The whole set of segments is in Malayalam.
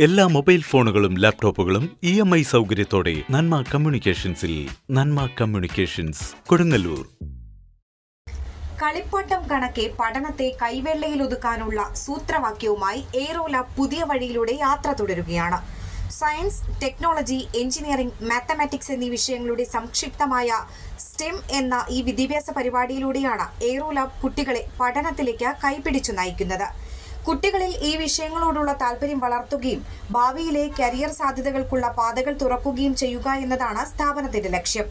എല്ലാ മൊബൈൽ ഫോണുകളും ലാപ്ടോപ്പുകളും ഇ എം ഐ സൗകര്യത്തോടെ നന്മ കമ്മ്യൂണിക്കേഷൻസിൽ നന്മ കമ്മ്യൂണിക്കേഷൻസ് കൊടുങ്ങല്ലൂർ. കളിപ്പാട്ടം കണക്കെ പഠനത്തെ കൈവെള്ളയിൽ കൈവെള്ളയിലൊതുക്കാനുള്ള സൂത്രവാക്യവുമായി ഏറോല പുതിയ വഴിയിലൂടെ യാത്ര തുടരുകയാണ്. സയൻസ് ടെക്നോളജി എഞ്ചിനീയറിംഗ് മാത്തമാറ്റിക്സ് എന്നീ വിഷയങ്ങളുടെ സംക്ഷിപ്തമായ സ്റ്റെം എന്ന ഈ വിദ്യാഭ്യാസ പരിപാടിയിലൂടെയാണ് ഏറോല കുട്ടികളെ പഠനത്തിലേക്ക് കൈപിടിച്ചു നയിക്കുന്നത്. കുട്ടികളിൽ ഈ വിഷയങ്ങളോടുള്ള താല്പര്യം വളർത്തുകയും ഭാവിയിലെ കരിയർ സാധ്യതകൾക്കുള്ള പാതകൾ തുറക്കുകയും ചെയ്യുക എന്നതാണ് സ്ഥാപനത്തിന്റെ ലക്ഷ്യം.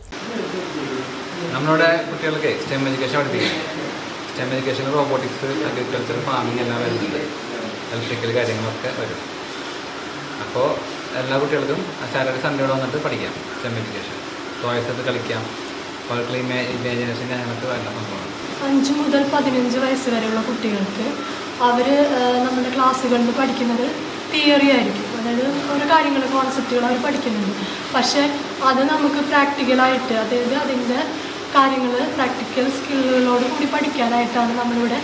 നമ്മളുടെ കുട്ടികൾക്ക് സ്റ്റെം എഡ്യൂക്കേഷൻ പഠിപ്പിക്കും STEM education robotics agriculture farming എല്ലാം വരുന്നുണ്ട്. ഇലക്ട്രിക്കൽ കാര്യങ്ങളൊക്കെ വരും. അപ്പോൾ എല്ലാ കുട്ടികൾക്കും സാറ്റർഡേ സൺഡേയോട് വന്നിട്ട് പഠിക്കാം സ്റ്റെം എഡ്യൂക്കേഷൻ ടോയ്സ് എടുത്ത് കളിക്കാം. അവർക്ക് ഇമാജിനേഷൻ കാര്യങ്ങളൊക്കെ സംഭവമാണ് അഞ്ച് മുതൽ പതിനഞ്ച് വയസ്സ് വരെയുള്ള കുട്ടികൾക്ക് അവർ നമ്മുടെ ക്ലാസ്സുകളിൽ പഠിക്കുന്നത് തിയറി ആയിരിക്കും. അതായത് ഓരോ കാര്യങ്ങൾ കോൺസെപ്റ്റുകൾ അവർ പഠിക്കുന്നുണ്ട്. പക്ഷേ അത് നമുക്ക് പ്രാക്ടിക്കലായിട്ട് അതായത് അതിന്റെ കാര്യങ്ങൾ പ്രാക്ടിക്കൽ സ്കില്ലുകളോട് കൂടി പഠിക്കാനായിട്ടാണ് നമ്മളിവിടെ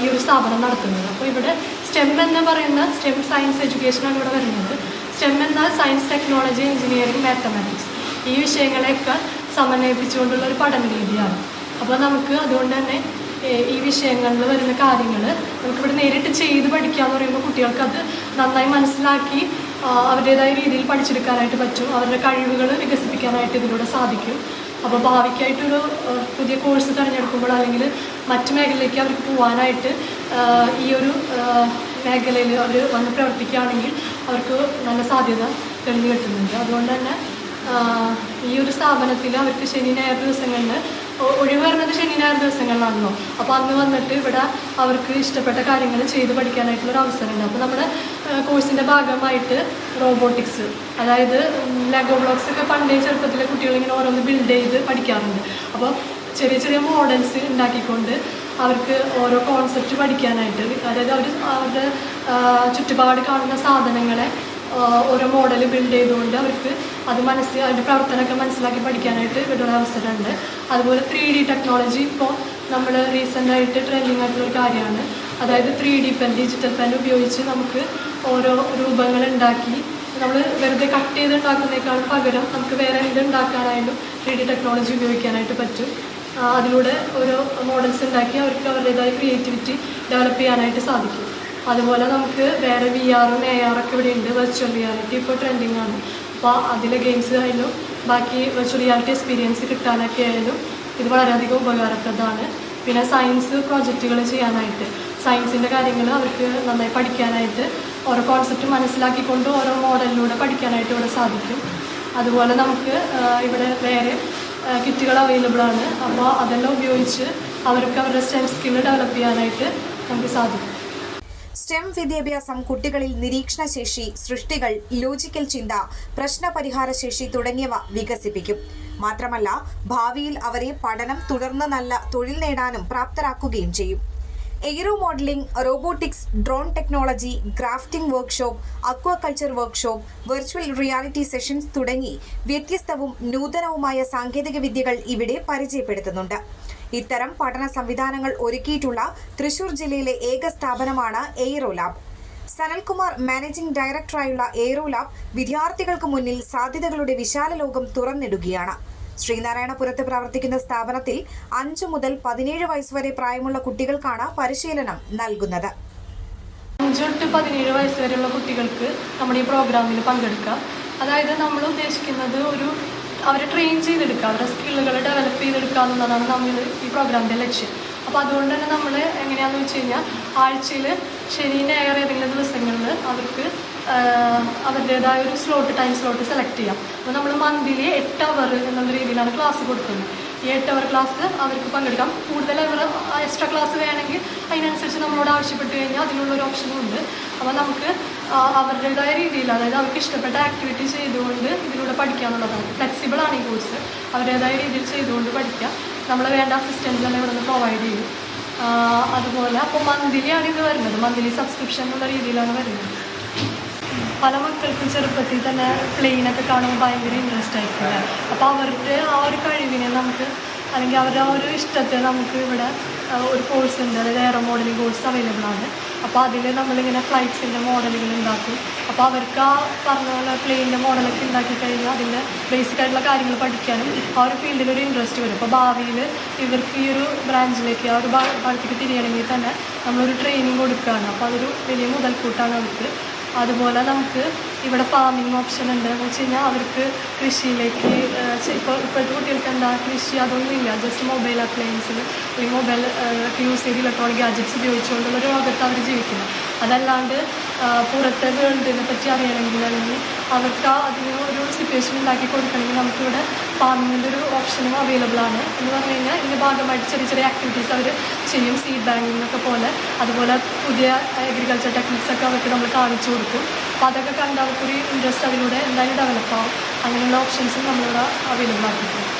ഈ ഒരു സ്ഥാപനം നടത്തുന്നത്. അപ്പോൾ ഇവിടെ സ്റ്റെം എന്ന് പറയുന്ന സ്റ്റെം സയൻസ് എഡ്യൂക്കേഷനാണ് ഇവിടെ വരുന്നത്. സ്റ്റെം എന്നാൽ സയൻസ് ടെക്നോളജി എഞ്ചിനീയറിംഗ് മാത്തമാറ്റിക്സ് ഈ വിഷയങ്ങളെയൊക്കെ സമന്വയിപ്പിച്ചുകൊണ്ടുള്ള ഒരു പഠന രീതിയാണ് അപ്പോൾ നമുക്ക് അതുകൊണ്ട് തന്നെ വിഷയങ്ങളിൽ വരുന്ന കാര്യങ്ങൾ നമുക്കിവിടെ നേരിട്ട് ചെയ്ത് പഠിക്കുക എന്ന് പറയുമ്പോൾ കുട്ടികൾക്ക് അത് നന്നായി മനസ്സിലാക്കി അവരുടേതായ രീതിയിൽ പഠിച്ചെടുക്കാനായിട്ട് പറ്റും. അവരുടെ കഴിവുകൾ വികസിപ്പിക്കാനായിട്ട് ഇതിലൂടെ സാധിക്കും. അപ്പോൾ ഭാവിക്കായിട്ടൊരു പുതിയ കോഴ്സ് തിരഞ്ഞെടുക്കുമ്പോൾ അല്ലെങ്കിൽ മറ്റു മേഖലയിലേക്ക് അവർക്ക് പോകാനായിട്ട് ഈ ഒരു മേഖലയിൽ അവർ വന്ന് പ്രവർത്തിക്കുകയാണെങ്കിൽ അവർക്ക് നല്ല സാധ്യത തെളിഞ്ഞു കിട്ടുന്നുണ്ട്. അതുകൊണ്ട് തന്നെ ഈ ഒരു സ്ഥാപനത്തിൽ അവർക്ക് ശനി ഞായർ ദിവസങ്ങളിൽ ഒഴിവ് വരുന്നത് ശനി ഞായർ ദിവസങ്ങളിലാണല്ലോ അപ്പോൾ അന്ന് വന്നിട്ട് ഇവിടെ അവർക്ക് ഇഷ്ടപ്പെട്ട കാര്യങ്ങൾ ചെയ്ത് പഠിക്കാനായിട്ടുള്ള ഒരു അവസരമുണ്ട്. അപ്പോൾ നമ്മുടെ കോഴ്സിന്റെ ഭാഗമായിട്ട് റോബോട്ടിക്സ് അതായത് ലെഗോ ബ്ലോക്സ് ഒക്കെ പണ്ടേ ചെറുപ്പത്തിലെ കുട്ടികൾ ഇങ്ങനെ ഓരോന്ന് ബിൽഡ് ചെയ്ത് പഠിക്കാറുണ്ട്. അപ്പോൾ ചെറിയ ചെറിയ മോഡൽസ് ഉണ്ടാക്കിക്കൊണ്ട് അവർക്ക് ഓരോ കോൺസെപ്റ്റ് പഠിക്കാനായിട്ട് അതായത് അവർ അവരുടെ ചുറ്റുപാട് കാണുന്ന സാധനങ്ങളെ ഓരോ മോഡൽ ബിൽഡ് ചെയ്തുകൊണ്ട് അവർക്ക് അത് മനസ്സിൽ അതിന്റെ പ്രവർത്തനമൊക്കെ മനസ്സിലാക്കി പഠിക്കാനായിട്ട് ഇവിടെയുള്ള അവസരമുണ്ട്. അതുപോലെ ത്രീ ഡി ടെക്നോളജി ഇപ്പോൾ നമ്മൾ റീസെന്റായിട്ട് ട്രെൻഡിങ് ആയിട്ടുള്ള ഒരു കാര്യമാണ്. അതായത് three D pen digital pen ഉപയോഗിച്ച് നമുക്ക് ഓരോ രൂപങ്ങൾ ഉണ്ടാക്കി നമ്മൾ വെറുതെ കട്ട് ചെയ്ത് ഉണ്ടാക്കുന്നേക്കാൾ പകരം നമുക്ക് വേറെ എന്ത് ഉണ്ടാക്കാനായാലും ത്രീ ഡി ടെക്നോളജി ഉപയോഗിക്കാനായിട്ട് പറ്റും. അതിലൂടെ ഓരോ മോഡൽസ് ഉണ്ടാക്കി അവർക്ക് അവരുടേതായ ക്രിയേറ്റിവിറ്റി ഡെവലപ്പ് ചെയ്യാനായിട്ട് സാധിക്കും. അതുപോലെ നമുക്ക് വേറെ വി ആറും എ ആറൊക്കെ ഇവിടെ ഉണ്ട് വെർച്വൽ റിയാലിറ്റി ഇപ്പോൾ ട്രെൻഡിങ് ആണ്. അപ്പോൾ അതിലെ ഗെയിംസ് ആയാലും ബാക്കി വെർച്വൽ റിയാലിറ്റി എക്സ്പീരിയൻസ് കിട്ടാനൊക്കെ ആയാലും ഇത് വളരെയധികം ഉപകാരപ്രദമാണ്. പിന്നെ സയൻസ് പ്രോജക്റ്റുകൾ ചെയ്യാനായിട്ട്. സയൻസിന്റെ കാര്യങ്ങൾ അവർക്ക് നന്നായി പഠിക്കാനായിട്ട് ഓരോ കോൺസെപ്റ്റ് മനസ്സിലാക്കിക്കൊണ്ട് ഓരോ മോഡലിലൂടെ പഠിക്കാനായിട്ട് ഇവിടെ സാധിക്കും. അതുപോലെ നമുക്ക് ഇവിടെ വേറെ കിറ്റുകൾ അവൈലബിൾ ആണ്. അപ്പോൾ അതെല്ലാം ഉപയോഗിച്ച് അവർക്ക് അവരുടെ സ്റ്റെം സ്കില്ല് ഡെവലപ്പ് ചെയ്യാനായിട്ട് നമുക്ക് സാധിക്കും. സ്റ്റെം വിദ്യാഭ്യാസം കുട്ടികളിൽ നിരീക്ഷണ ശേഷി സൃഷ്ടികൾ ലോജിക്കൽ ചിന്ത പ്രശ്നപരിഹാര ശേഷി തുടങ്ങിയവ വികസിപ്പിക്കും. മാത്രമല്ല ഭാവിയിൽ അവരെ പഠനം തുടർന്ന് നല്ല തൊഴിൽ നേടാനും പ്രാപ്തരാക്കുകയും ചെയ്യും. Aero modelling robotics drone technology grafting workshop aquaculture workshop virtual reality sessions തുടങ്ങി വ്യത്യസ്തവും നൂതനവുമായ സാങ്കേതിക വിദ്യകൾ ഇവിടെ പരിചയപ്പെടുത്തുന്നുണ്ട്. ഇത്തരം പഠന സംവിധാനങ്ങൾ ഒരുക്കിയിട്ടുള്ള തൃശൂർ ജില്ലയിലെ ഏക സ്ഥാപനമാണ് എയ്റോ ലാബ് സനൽകുമാർ മാനേജിംഗ് ഡയറക്ടറായുള്ള എയ്റോ ലാബ് വിദ്യാർത്ഥികൾക്ക് മുന്നിൽ സാധ്യതകളുടെ വിശാല ലോകം തുറന്നിടുകയാണ്. ശ്രീനാരായണപുരത്ത് പ്രവർത്തിക്കുന്ന സ്ഥാപനത്തിൽ അഞ്ചു മുതൽ പതിനേഴ് വയസ്സുവരെ പ്രായമുള്ള കുട്ടികൾക്കാണ് പരിശീലനം നൽകുന്നത്. അഞ്ച് തൊട്ട് പതിനേഴ് വയസ്സ് വരെയുള്ള കുട്ടികൾക്ക് നമ്മുടെ ഈ പ്രോഗ്രാമിൽ പങ്കെടുക്കാം. അതായത് നമ്മൾ ഉദ്ദേശിക്കുന്നത് ഒരു അവരെ ട്രെയിൻ ചെയ്തെടുക്കുക അവരുടെ സ്കില്ലുകൾ ഡെവലപ്പ് ചെയ്തെടുക്കുക എന്നുള്ളതാണ് നമ്മൾ ഈ പ്രോഗ്രാമിന്റെ ലക്ഷ്യം. അപ്പോൾ അതുകൊണ്ട് തന്നെ നമ്മൾ എങ്ങനെയാണെന്ന് വെച്ച് കഴിഞ്ഞാൽ ആഴ്ചയിൽ ശനി ഞായർ ഏതെങ്കിലും ദിവസങ്ങളിൽ അവർക്ക് അവരുടേതായ ഒരു സ്ലോട്ട് ടൈം സ്ലോട്ട് സെലക്ട് ചെയ്യാം. അപ്പോൾ നമ്മൾ മന്തിലി എട്ട് അവർ എന്നുള്ള രീതിയിലാണ് ക്ലാസ് കൊടുക്കുന്നത്. എട്ട് അവർ ക്ലാസ് അവർക്ക് പങ്കെടുക്കാം. കൂടുതൽ അവർ എക്സ്ട്രാ ക്ലാസ് വേണമെങ്കിൽ അതിനനുസരിച്ച് നമ്മളോട് ആവശ്യപ്പെട്ട് കഴിഞ്ഞാൽ അതിനുള്ളൊരു ഓപ്ഷനും ഉണ്ട്. അപ്പോൾ നമുക്ക് അവരുടേതായ രീതിയിൽ അതായത് അവർക്ക് ഇഷ്ടപ്പെട്ട ആക്ടിവിറ്റി ചെയ്തുകൊണ്ട് ഇതിലൂടെ പഠിക്കാമെന്നുള്ളതാണ് ഫ്ലെക്സിബിൾ ആണ് ഈ കോഴ്സ് അവരുടേതായ രീതിയിൽ ചെയ്തുകൊണ്ട് പഠിക്കാം. നമ്മൾ വേണ്ട അസിസ്റ്റൻസ് എല്ലാം ഇവിടെ നിന്ന് പ്രൊവൈഡ് ചെയ്യും അതുപോലെ അപ്പോൾ മന്ത്ലി ആണ് ഇത് വരുന്നത്. മന്ത്ലി സബ്സ്ക്രിപ്ഷൻ എന്നുള്ള രീതിയിലാണ് വരുന്നത്. പല മക്കൾക്കും ചെറുപ്പത്തിൽ തന്നെ പ്ലെയിനൊക്കെ കാണുമ്പോൾ ഭയങ്കര ഇൻട്രസ്റ്റ് ആയിരിക്കും അപ്പോൾ അവരുടെ ആ ഒരു കഴിവിനെ നമുക്ക് അല്ലെങ്കിൽ അവരുടെ ആ ഒരു ഇഷ്ടത്തെ നമുക്ക് ഇവിടെ ഒരു കോഴ്സ് ഉണ്ട്. അതായത് എയറോ മോഡലിംഗ് കോഴ്സ് അവൈലബിൾ ആണ്. അപ്പോൾ അതിൽ നമ്മളിങ്ങനെ ഫ്ലൈറ്റ്സിന്റെ മോഡലുകൾ ഉണ്ടാക്കും. അപ്പോൾ അവർക്ക് ആ പറഞ്ഞ പോലെ പ്ലെയിനിന്റെ മോഡലൊക്കെ ഉണ്ടാക്കി കഴിഞ്ഞാൽ അതിന്റെ ബേസിക് ആയിട്ടുള്ള കാര്യങ്ങൾ പഠിക്കാനും ആ ഒരു ഫീൽഡിൽ ഒരു ഇൻട്രസ്റ്റ് വരും. അപ്പോൾ ഭാവിയിൽ ഇവർക്ക് ഈ ഒരു ബ്രാഞ്ചിലേക്ക് ആ ഒരു ഭാഗത്തേക്ക് തിരിയണമെങ്കിൽ തന്നെ നമ്മളൊരു ട്രെയിനിങ് കൊടുക്കുകയാണ്. അപ്പോൾ അതൊരു വലിയ മുതൽക്കൂട്ടാണ് അവർക്ക്. അതുപോലെ നമുക്ക് ഇവിടെ ഫാമിംഗ് ഓപ്ഷൻ ഉണ്ട് എന്ന് വെച്ച് കഴിഞ്ഞാൽ അവർക്ക് കൃഷിയിലേക്ക് ഇപ്പോൾ ഇപ്പോഴത്തെ കുട്ടികൾക്ക് എന്താ കൃഷി അതൊന്നും ഇല്ല ജസ്റ്റ് മൊബൈൽ അപ്ലയൻസിൽ അല്ലെങ്കിൽ മൊബൈൽ യൂസ് ചെയ്ത് ഇലക്ട്രോണിക് ഗാഡ്ജറ്റ്സ് ഉപയോഗിച്ചുകൊണ്ടുള്ള ഒരു ലോകത്ത് അവർ ജീവിക്കുന്നത് അതല്ലാണ്ട് പുറത്തെ വേൾഡിനെ പറ്റി അറിയണമെങ്കിൽ അല്ലെങ്കിൽ അവർക്ക് അതിന് ഒരു സിറ്റുവേഷൻ ഉണ്ടാക്കി കൊടുക്കണമെങ്കിൽ നമുക്കിവിടെ ഫാമിങ്ങിന്റെ ഒരു ഓപ്ഷനും അവൈലബിൾ ആണ്. എന്ന് പറഞ്ഞു കഴിഞ്ഞാൽ ഇതിന്റെ ഭാഗമായിട്ട് ചെറിയ ചെറിയ ആക്ടിവിറ്റീസ് അവർ ചെയ്യും സീഡ് ബാങ്കിങ് ഒക്കെ പോലെ. അതുപോലെ പുതിയ അഗ്രികൾച്ചർ ടെക്നിക്സ് ഒക്കെ അവർക്ക് നമ്മൾ കാണിച്ചു കൊടുക്കും. അപ്പോൾ അതൊക്കെ കണ്ട് അവർക്കൊരു ഇൻട്രസ്റ്റ് അതിലൂടെ എന്തായാലും ഡെവലപ്പ് ആവും. അങ്ങനെയുള്ള ഓപ്ഷൻസും നമ്മളിവിടെ അവൈലബിൾ ആക്കിയിട്ടുണ്ട്.